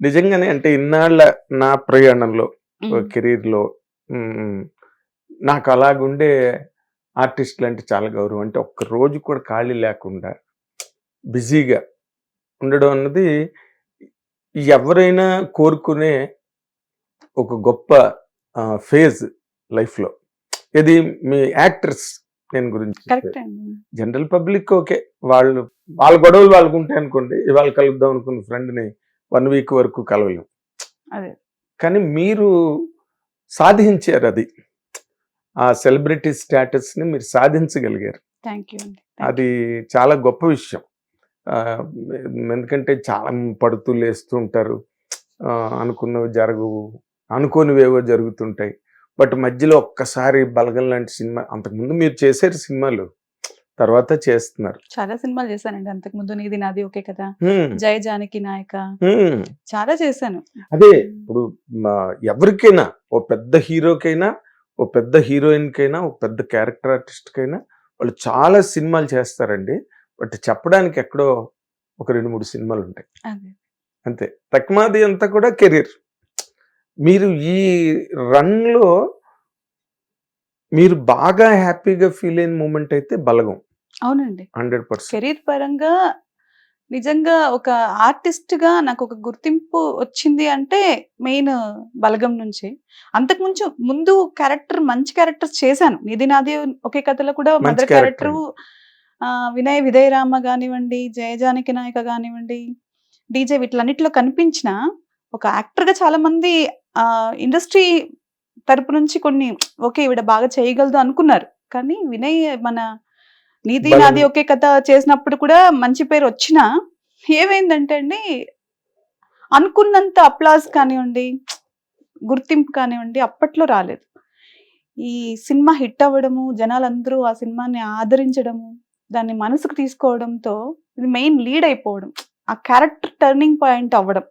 నిజంగానే అంటే ఇన్నాళ్ళ నా ప్రయాణంలో. కెరీర్లో నాకు అలాగుండే ఆర్టిస్టులు అంటే చాలా గౌరవం. అంటే ఒక్క రోజు కూడా ఖాళీ లేకుండా బిజీగా ఉండడం అన్నది ఎవరైనా కోరుకునే ఒక గొప్ప ఫేజ్ లైఫ్లో. ఇది మీ యాక్టర్స్ నేను గురించి జనరల్ పబ్లిక్ ఓకే. వాళ్ళు వాళ్ళ గొడవలు వాళ్ళకు ఉంటాయి అనుకోండి ఇవాళ కలుద్దాం అనుకున్న ఫ్రెండ్ని వన్ వీక్ వరకు కలవలేం. అదే. కానీ మీరు సాధించారు అది ఆ సెలబ్రిటీ స్టేటస్ని మీరు సాధించగలిగారు. థ్యాంక్ యూ అండి. అది చాలా గొప్ప విషయం. ఎందుకంటే చాలా పడుతూ లేస్తూ ఉంటారు. అనుకున్నవి జరగవు అనుకోనివేవో జరుగుతుంటాయి. బట్ మధ్యలో ఒక్కసారి బలగం లాంటి సినిమా అంతకుముందు మీరు చేశారు సినిమాలు. తర్వాత చేస్తున్నారు. చాలా సినిమాలు చేశానండి. అంతకు ముందు నీది నాది ఓకే కదా. జయ జానకి నాయక. చాలా చేశాను. అదే ఇప్పుడు ఎవరికైనా ఓ పెద్ద హీరోకైనా ఓ పెద్ద హీరోయిన్కైనా ఓ పెద్ద క్యారెక్టర్ ఆర్టిస్ట్కైనా వాళ్ళు చాలా సినిమాలు చేస్తారండి. బట్ చెప్పడానికి ఎక్కడో ఒక రెండు మూడు సినిమాలు ఉంటాయి. అంతే. తక్మాది అంతా కూడా కెరీర్. మీరు ఈ రన్లో మీరు బాగా హ్యాపీగా ఫీల్ అయిన మూమెంట్ అయితే బలగం. అవునండి. Hundred percent. కెరీర్ పరంగా నిజంగా ఒక ఆర్టిస్ట్గా నాకు ఒక గుర్తింపు వచ్చింది అంటే మెయిన్ బలగం నుంచి. అంతకు ముందు ముందు క్యారెక్టర్ మంచి క్యారెక్టర్స్ చేశాను. నిధి నాది ఒకే కథలో కూడా మదర్. క్యారెక్టర్ వినయ్ విదయ రామ కానివ్వండి జయజానకి నాయక కానివ్వండి డీజే వీటిలన్నిటిలో కనిపించిన ఒక యాక్టర్గా చాలా మంది ఇండస్ట్రీ తరపు నుంచి కొన్ని ఓకే ఈవిడ బాగా చేయగలదు అనుకున్నారు. కానీ వినయ్ మన నీది. నాది ఒకే కథ చేసినప్పుడు కూడా మంచి పేరు వచ్చినా ఏమైందంటే అండి అనుకున్నంత అప్లాజ్ కానివ్వండి గుర్తింపు కానివ్వండి అప్పట్లో రాలేదు. ఈ సినిమా హిట్ అవ్వడము జనాలందరూ ఆ సినిమాని ఆదరించడము దాన్ని మనసుకు తీసుకోవడంతో ఇది మెయిన్ లీడ్ అయిపోవడం ఆ క్యారెక్టర్ టర్నింగ్ పాయింట్ అవ్వడం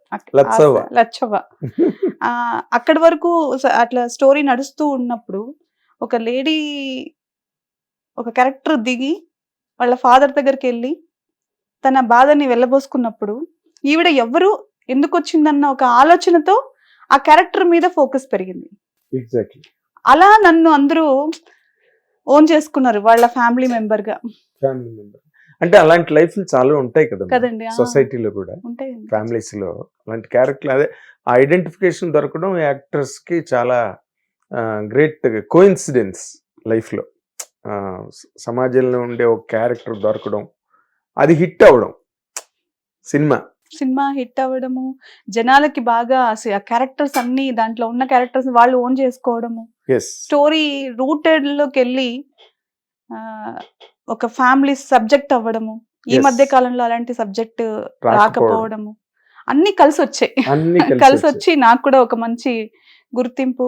ఆ, అక్కడి వరకు అట్లా స్టోరీ నడుస్తూ ఉన్నప్పుడు ఒక లేడీ ఒక క్యారెక్టర్ దిగి వాళ్ళ ఫాదర్ దగ్గరికి వెళ్ళి తన బాధని వెళ్ళబోసుకున్నప్పుడు ఈవిడ ఎవరు ఎందుకు వచ్చిందన్న ఒక ఆలోచనతో ఆ క్యారెక్టర్ మీద ఫోకస్ పెరిగింది. ఎగ్జాక్ట్లీ అలా నన్ను అందరూ ఓన్ చేసుకున్నారు వాళ్ళ ఫ్యామిలీ మెంబర్గా ఫ్యామిలీ మెంబర్. అంటే అలాంటి లైఫ్లు చాలా ఉంటాయి కదా సొసైటీలో కూడా. ఉంటాయి ఫ్యామిలీస్లో. అలాంటి క్యారెక్టర్ అదే ఆ ఐడెంటిఫికేషన్ దొరకడం యాక్టర్స్కి చాలా గ్రేట్ కోఇన్సిడెన్స్ లైఫ్లో సమాజంలో ఉండే ఒక క్యారెక్టర్ దొరకడం అది హిట్ అవ్వడం. సినిమా. సినిమా హిట్ అవ్వడము జనాలకి బాగా ఆ క్యారెక్టర్స్ అన్ని దాంట్లో ఉన్న క్యారెక్టర్స్ వాళ్ళు ఓన్ చేసుకోవడము. స్టోరీ రూటెడ్లోకి వెళ్ళి ఒక ఫ్యామిలీ సబ్జెక్ట్ అవ్వడము. ఈ. మధ్య కాలంలో అలాంటి సబ్జెక్ట్ రాకపోవడం. రాకపోవడము. అన్ని కలిసి వచ్చాయి కలిసి వచ్చి నాకు కూడా ఒక మంచి గుర్తింపు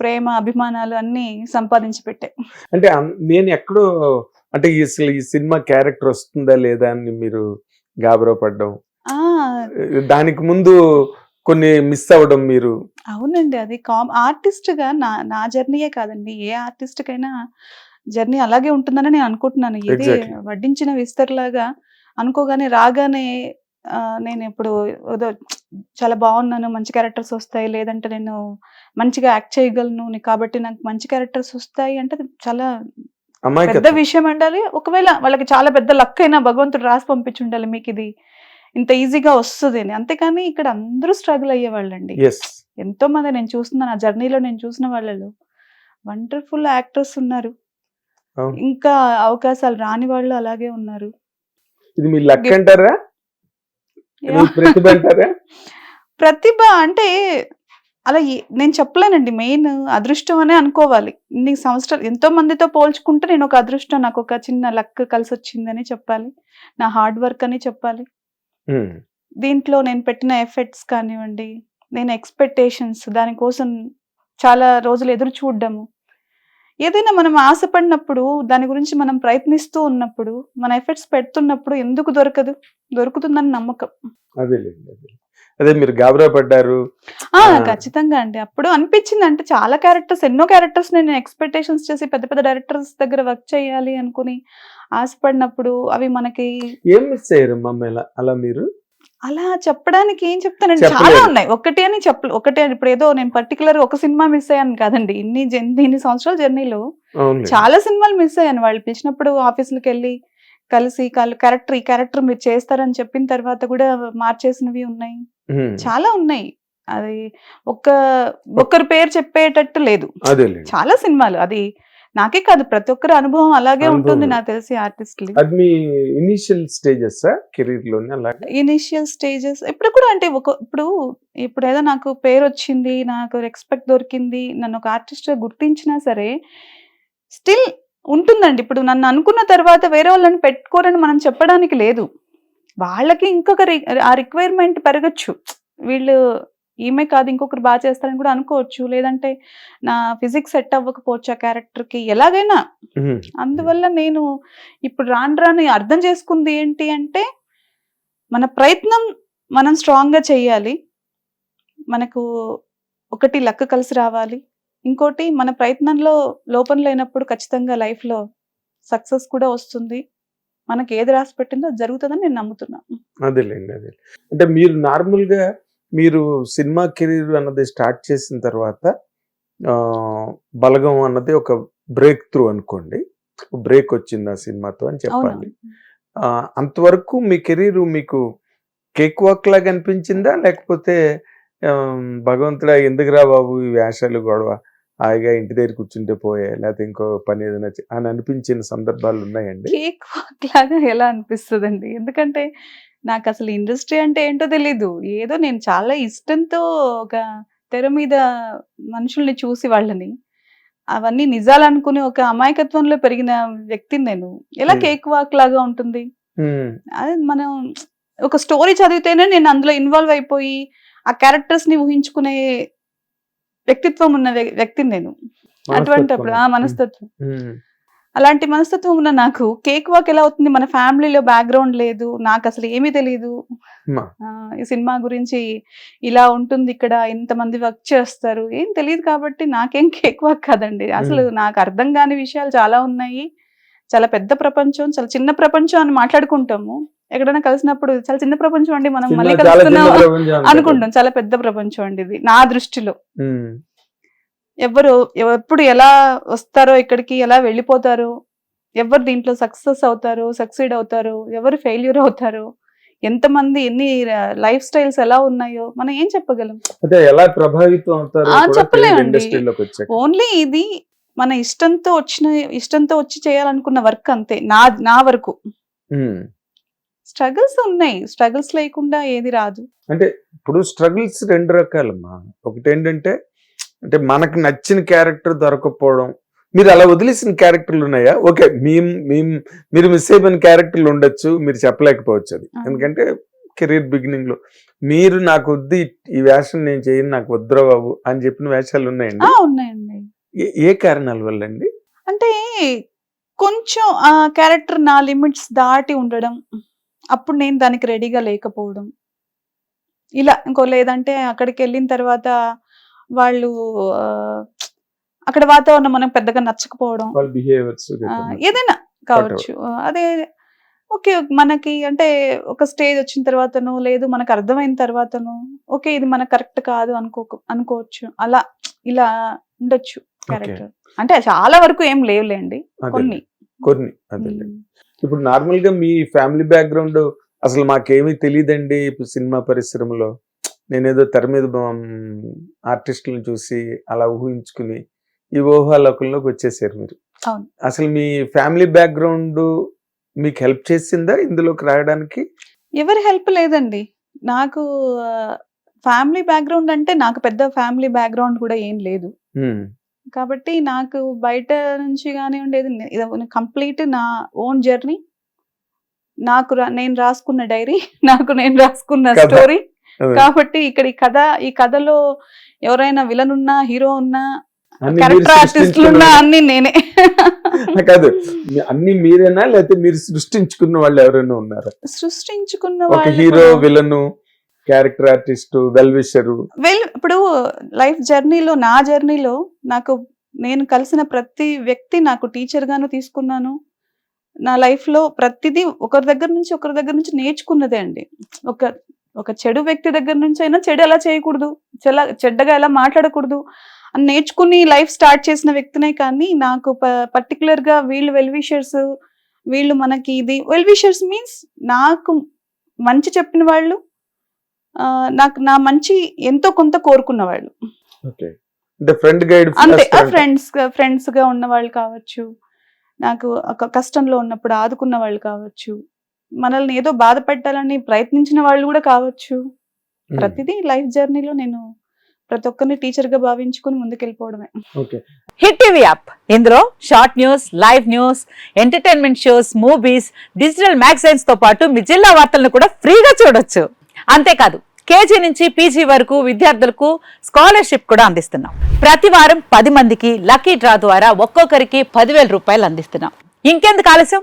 ప్రేమ అభిమానాలు అన్ని సంపాదించి పెట్టాయి అంటే నేను ఎక్కడో అంటే ఈ అసలు ఈ సినిమా క్యారెక్టర్ వస్తుందా లేదా అని మీరు గాబరా పడ్డం? ఆ. దానికి ముందు కొన్ని మిస్ అవ్వడం మీరు? అవునండి అది కామ్ ఆర్టిస్ట్గా నా నా జర్నీయే కాదండి. ఏ ఆర్టిస్ట్ కైనా జర్నీ అలాగే ఉంటుందని నేను అనుకుంటున్నాను. ఇది. వడ్డించిన విస్తర్లాగా అనుకోగానే రాగానే నేను ఇప్పుడు ఏదో చాలా బాగున్నాను మంచి క్యారెక్టర్స్ వస్తాయి లేదంటే నేను మంచిగా యాక్ట్ చేయగలను నీ- కాబట్టి నాకు మంచి క్యారెక్టర్స్ వస్తాయి అంటే అది చాలా పెద్ద విషయం ఉండాలి ఒకవేళ వాళ్ళకి చాలా పెద్ద లక్ అయినా భగవంతుడు రాసి పంపించి ఉండాలి మీకు ఇది ఇంత ఈజీగా వస్తుంది అని. అంతేకాని ఇక్కడ అందరూ స్ట్రగుల్ అయ్యేవాళ్ళండి ఎంతో మంది నేను చూస్తున్నాను ఆ జర్నీలో నేను చూసిన వాళ్ళలో వండర్ఫుల్ యాక్టర్స్ ఉన్నారు. ఇంకా అవకాశాలు రాని వాళ్ళు అలాగే ఉన్నారు. ఇది మీ లక్. అంటారా? ప్రతిభ అంటారా? ప్రతిభ అంటే అలా నేను చెప్పలేనండి. మెయిన్ అదృష్టం అనే అనుకోవాలి. ఇన్ని సంవత్సరాలు ఎంతో మందితో పోల్చుకుంటే నేను ఒక అదృష్టం నాకు ఒక చిన్న లక్ కలిసి వచ్చిందని చెప్పాలి. నా హార్డ్ వర్క్ అని చెప్పాలి. దీంట్లో నేను పెట్టిన ఎఫెక్ట్స్ కానివ్వండి నేను ఎక్స్పెక్టేషన్స్ దానికోసం చాలా రోజులు ఎదురు చూడడము. ఏదైనా మనం ఆశపడినప్పుడు దాని గురించి మనం ప్రయత్నిస్తూ ఉన్నప్పుడు మన ఎఫెక్ట్స్ పెడుతున్నప్పుడు ఎందుకు దొరకదు? దొరుకుతుందని నమ్మకం. అదే మీరు గాబరా పడ్డారు. ఖచ్చితంగా అండి. అప్పుడు అనిపించింది అంటే చాలా క్యారెక్టర్స్ ఎన్నో క్యారెక్టర్స్ నేను ఎక్స్పెక్టేషన్స్ చేసి పెద్ద పెద్ద డైరెక్టర్స్ దగ్గర వర్క్ చేయాలి అనుకుని ఆశపడినప్పుడు అవి మనకి ఏం మిస్ అయ్యారు అలా మీరు? అలా చెప్పడానికి ఏం చెప్తానండి? చాలా. ఉన్నాయి. ఒకటి అని చెప్ప ఒకటి ఇప్పుడు ఏదో నేను పర్టికులర్ ఒక సినిమా మిస్ అయ్యాను కాదండి. ఇన్ని ఇన్ని సంవత్సరాల జర్నీలో చాలా సినిమాలు మిస్ అయ్యాను. వాళ్ళు పిలిచినప్పుడు ఆఫీసులకు వెళ్ళి కలిసి క్యారెక్టర్ ఈ క్యారెక్టర్ మీరు చేస్తారని చెప్పిన తర్వాత కూడా మార్చేసినవి ఉన్నాయి. చాలా ఉన్నాయి. అది ఒక్క ఒక్కరి పేరు చెప్పేటట్టు లేదు. చాలా సినిమాలు. అది నాకే కాదు ప్రతి ఒక్కరి అనుభవం అలాగే. ఉంటుంది నాకు తెలిసి ఆర్టిస్ట్లీ అది మీ ఇనిషియల్ స్టేజెస్ కెరీర్లోనే అలాగే? ఇనిషియల్ స్టేజెస్ ఇప్పుడు కూడా అంటే ఒక ఇప్పుడు ఇప్పుడు ఏదో నాకు పేరు వచ్చింది నాకు రెస్పెక్ట్ దొరికింది నన్ను ఒక ఆర్టిస్ట్ గుర్తించినా సరే స్టిల్ ఉంటుందండి. ఇప్పుడు నన్ను అనుకున్న తర్వాత వేరే వాళ్ళని పెట్టుకోరని మనం చెప్పడానికి లేదు. వాళ్ళకి ఇంకొక రి- ఆ రిక్వైర్మెంట్ పెరగచ్చు. వీళ్ళు ఈమె కాదు ఇంకొకరు బాగా చేస్తారని కూడా అనుకోవచ్చు. లేదంటే నా ఫిజిక్స్ సెట్ అవ్వకపోవచ్చు ఆ క్యారెక్టర్కి ఎలాగైనా. ఉమ్. అందువల్ల నేను ఇప్పుడు రాను రాను అర్థం చేసుకుంది ఏంటి అంటే మన ప్రయత్నం మనం స్ట్రాంగ్గా చేయాలి. మనకు ఒకటి లక్ కలిసి రావాలి. ఇంకోటి మన ప్రయత్నంలో లోపం లేనప్పుడు ఖచ్చితంగా లైఫ్లో సక్సెస్ కూడా వస్తుంది. మనకి ఏది రాసి పెట్టిందో జరుగుతుందని నేను నమ్ముతున్నాను. అదేలేండి అదే అంటే మీరు నార్మల్గా మీరు సినిమా కెరీర్ అన్నది స్టార్ట్ చేసిన తర్వాత ఆ, బలగం అన్నది ఒక బ్రేక్ త్రూ అనుకోండి. బ్రేక్ వచ్చింది ఆ సినిమాతో అని చెప్పాలి. అంతవరకు మీ కెరీర్ మీకు కేక్ వాక్ లాగా అనిపించిందా? లేకపోతే భగవంతుడా ఎందుకురా బాబు ఈ వేషాలు గొడవ హాయిగా ఇంటి దగ్గర కూర్చుంటే పోయే లేకపోతే ఇంకో పని ఏదైనా అని అనిపించిన సందర్భాలు ఉన్నాయండి? కేక్ వాక్ లాగా ఎలా అనిపిస్తుందండి? ఎందుకంటే నాకు అసలు ఇండస్ట్రీ అంటే ఏంటో తెలీదు. ఏదో నేను చాలా ఇష్టంతో ఒక తెర మీద మనుషుల్ని చూసి వాళ్ళని. అవన్నీ నిజాలు అనుకుని ఒక అమాయకత్వంలో పెరిగిన వ్యక్తిని నేను. ఎలా. కేక్ వాక్ లాగా ఉంటుంది? అది మనం ఒక స్టోరీ చదివితేనే నేను అందులో ఇన్వాల్వ్ అయిపోయి ఆ క్యారెక్టర్స్ని ఊహించుకునే వ్యక్తిత్వం ఉన్న వ్య- వ్యక్తిని నేను. అటువంటిప్పుడు ఆ మనస్తత్వం. అలాంటి మనస్తత్వం ఉన్న నాకు కేక్ వాక్ ఎలా అవుతుంది? మన ఫ్యామిలీలో బ్యాక్గ్రౌండ్ లేదు. నాకు అసలు ఏమీ తెలియదు ఈ సినిమా గురించి ఇలా ఉంటుంది ఇక్కడ ఇంతమంది వర్క్ చేస్తారు. ఏం తెలియదు కాబట్టి నాకేం కేక్ వాక్ కాదండి. అసలు నాకు అర్థం కాని విషయాలు చాలా ఉన్నాయి. చాలా పెద్ద ప్రపంచం చాలా చిన్న ప్రపంచం అని మాట్లాడుకుంటాము. ఎక్కడైనా కలిసినప్పుడు చాలా చిన్న ప్రపంచం అండి మనం మళ్ళీ కలుస్తున్నాం. అనుకుంటాం. చాలా పెద్ద ప్రపంచం అండి ఇది నా దృష్టిలో. ఎవరు ఎవ- ఎప్పుడు ఎలా వస్తారో ఇక్కడికి ఎలా వెళ్ళిపోతారో ఎవరు దీంట్లో సక్సెస్ అవుతారు సక్సీడ్ అవుతారు ఎవరు ఫెయిల్యూర్ అవుతారు ఎంతమంది ఎన్ని లైఫ్ స్టైల్స్ ఎలా ఉన్నాయో మనం ఏం చెప్పగలం? అంటే ఎలా ప్రభావితం అవుతారో చెప్పలేమండి. ఓన్లీ ఇది మన ఇష్టంతో వచ్చిన ఇష్టంతో వచ్చి చేయాలనుకున్న వర్క్ అంతే. నా నా వరకు. స్ట్రగుల్స్ ఉన్నాయి. స్ట్రగుల్స్ లేకుండా ఏది రాదు. అంటే ఇప్పుడు స్ట్రగుల్స్ రెండు రకాలమ్మా. ఒకటి ఏంటంటే అంటే మనకు నచ్చిన క్యారెక్టర్ దొరకపోవడం. మీరు అలా వదిలేసిన క్యారెక్టర్లు ఉన్నాయా? ఓకే మేము మేము మీరు మిస్ అయిపోయిన క్యారెక్టర్లు ఉండొచ్చు మీరు చెప్పలేకపోవచ్చు అది. ఎందుకంటే కెరీర్ బిగినింగ్లో మీరు నాకు వద్దు ఈ- వేషం నేను చేయను నాకు వద్దురా బాబు అని చెప్పిన వేషాలు ఉన్నాయండి? ఉన్నాయండి. ఏ- ఏ కారణాల వల్ల అండి అంటే కొంచెం ఆ క్యారెక్టర్ నా లిమిట్స్ దాటి ఉండడం అప్పుడు నేను దానికి రెడీగా లేకపోవడం. ఇలా ఇంకో లేదంటే అక్కడికి వెళ్ళిన తర్వాత వాళ్ళు అక్కడ వాతావరణం మనకు పెద్దగా నచ్చకపోవడం. ఏదైనా కావచ్చు. అదే ఓకే మనకి అంటే ఒక స్టేజ్ వచ్చిన తర్వాతను లేదు మనకు అర్థమైన తర్వాతను ఓకే ఇది మనకు కరెక్ట్ కాదు అనుకో అనుకోవచ్చు. అలా ఇలా ఉండొచ్చు క్యారెక్టర్ అంటే చాలా వరకు ఏం లేవులేండి. కొన్ని. కొన్ని. ఇప్పుడు నార్మల్గా మీ ఫ్యామిలీ బ్యాక్గ్రౌండ్ అసలు మాకేమీ తెలియదండి ఇప్పుడు సినిమా పరిశ్రమలో? నేనేదో తెర మీద ఆర్టిస్టులను చూసి అలా ఊహించుకుని ఈ ఊహాలోకంలోకి వచ్చేసారు మీరు. అసలు మీ ఫ్యామిలీ బ్యాక్గ్రౌండ్ మీకు హెల్ప్ చేసిందా ఇందులోకి రావడానికి ఎవరి హెల్ప్ లేదండి నాకు ఫ్యామిలీ బ్యాక్గ్రౌండ్ అంటే నాకు పెద్ద ఫ్యామిలీ బ్యాక్గ్రౌండ్ కూడా ఏం లేదు కాబట్టి నాకు బయట నుంచి కానివ్వండి ఇది కంప్లీట్ నా ఓన్ జర్నీ నాకు నేను రాసుకున్న డైరీ నాకు నేను రాసుకున్న. స్టోరీ. కాబట్టి ఇక్కడ ఈ కథ ఈ కథలో ఎవరైనా విలన్ ఉన్నా హీరో ఉన్నా క్యారెక్టర్ ఆర్టిస్టులు ఉన్నా అన్ని నేనే. కాదు. అన్ని మీరేనా లేకపోతే మీరు సృష్టించుకున్న వాళ్ళు ఎవరైనా ఉన్నారా? సృష్టించుకున్న వాళ్ళు hero villain character artist well wisher well ఇప్పుడు లైఫ్ జర్నీలో నా జర్నీలో నాకు నేను కలిసిన ప్రతి వ్యక్తి నాకు టీచర్ గాను తీసుకున్నాను. నా లైఫ్లో ప్రతిదీ ఒకరి దగ్గర నుంచి ఒకరి దగ్గర నుంచి నేర్చుకున్నదే అండి. ఒక ఒక చెడు వ్యక్తి దగ్గర నుంచి అయినా చెడు ఎలా చేయకూడదు? చెల చెడ్డగా ఎలా మాట్లాడకూడదు? అని నేర్చుకుని లైఫ్ స్టార్ట్ చేసిన వ్యక్తినే కానీ నాకు పర్టికులర్గా వీళ్ళు వెల్ విషర్స్ వీళ్ళు మనకి ఇది. వెల్ విషర్స్ మీన్స్ నాకు మంచి చెప్పిన వాళ్ళు నాకు నా మంచి ఎంతో కొంత కోరుకున్న వాళ్ళు. అంతే ఫ్రెండ్స్ ఫ్రెండ్స్గా ఉన్న వాళ్ళు కావచ్చు నాకు ఒక కష్టంలో ఉన్నప్పుడు ఆదుకున్న వాళ్ళు కావచ్చు మనల్ని ఏదో బాధ పెట్టాలని ప్రయత్నించిన వాళ్ళు కూడా కావచ్చు. ప్రతిదీ లైఫ్ జర్నీలో నేను ప్రతి ఒక్కరిని టీచర్గా భావించుకుని ముందుకెళ్ళిపోవడమే. ఓకే. Hit TV app. ఇందులో short news live news entertainment shows movies digital మ్యాగజైన్స్తో పాటు మీ జిల్లా వార్తలను కూడా ఫ్రీగా చూడొచ్చు. అంతేకాదు కేజీ నుంచి పీజీ వరకు విద్యార్థులకు స్కాలర్షిప్ కూడా అందిస్తున్నాం. ప్రతి వారం పది మందికి లక్కీ డ్రా ద్వారా ఒక్కొక్కరికి పదివేల రూపాయలు అందిస్తున్నాం. ఇంకెందుకు ఆలస్యం?